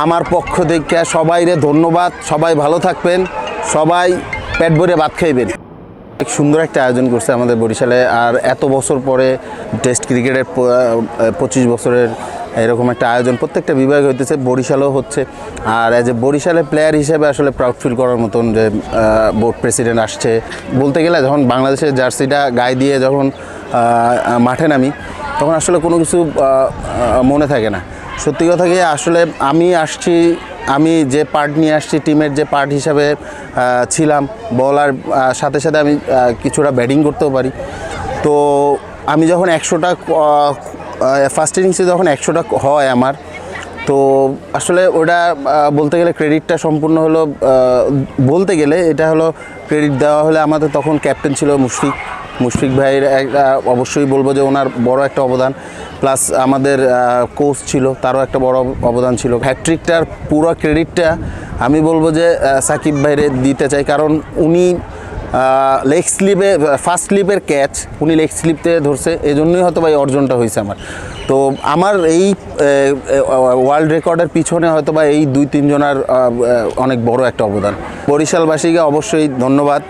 আমার পক্ষ থেকে সবাইরে ধন্যবাদ। সবাই ভালো থাকবেন। সবাই পেট ভরে ভাত খাইবেন। সুন্দর একটা আয়োজন করছে আমাদের বরিশালে। আর এত বছর পরে টেস্ট ক্রিকেটের পঁচিশ বছরের এরকম একটা আয়োজন প্রত্যেকটা বিভাগ হইতেছে, বরিশালও হচ্ছে। আর অ্যাজ এ বরিশালের প্লেয়ার হিসেবে আসলে প্রাউড ফিল করার মতন যে বোর্ড প্রেসিডেন্ট আসছে। বলতে গেলে যখন বাংলাদেশের জার্সিটা গায়ে দিয়ে যখন মাঠে নামি, তখন আসলে কোনো কিছু মনে থাকে না। সত্যি কথা কি, আসলে আমি আসছি, আমি যে পার্ট নিয়ে আসছি টিমের যে পার্ট হিসাবে ছিলাম বলার সাথে সাথে আমি কিছুটা ব্যাটিং করতেও পারি। তো আমি যখন একশোটা ফার্স্ট ইনিংসে যখন একশোটা হয় আমার, তো আসলে ওটা বলতে গেলে ক্রেডিটটা সম্পূর্ণ হলো বলতে গেলে এটা হলো ক্রেডিট দেওয়া হলে আমাদের তখন ক্যাপ্টেন ছিল মুশফিক। মুশফিক ভাইয়ের একটা, অবশ্যই বলব যে ওনার বড় একটা অবদান। প্লাস আমাদের কোচ ছিল, তারও একটা বড় অবদান ছিল। হ্যাট্রিকটার পুরো ক্রেডিটটা আমি বলব যে সাকিব ভাইরে দিতে চাই। কারণ উনি লেগ স্লিপে ফার্স্ট স্লিপের ক্যাচ উনি লেগ স্লিপতে ধরছে। এই জন্যই হয়তো এই অর্জনটা হয়েছে আমার। তো আমার এই ওয়ার্ল্ড রেকর্ডের পিছনে হয়তো বা এই দুই, তিনজনের অনেক বড় একটা অবদান। বরিশালবাসীকে অবশ্যই ধন্যবাদ।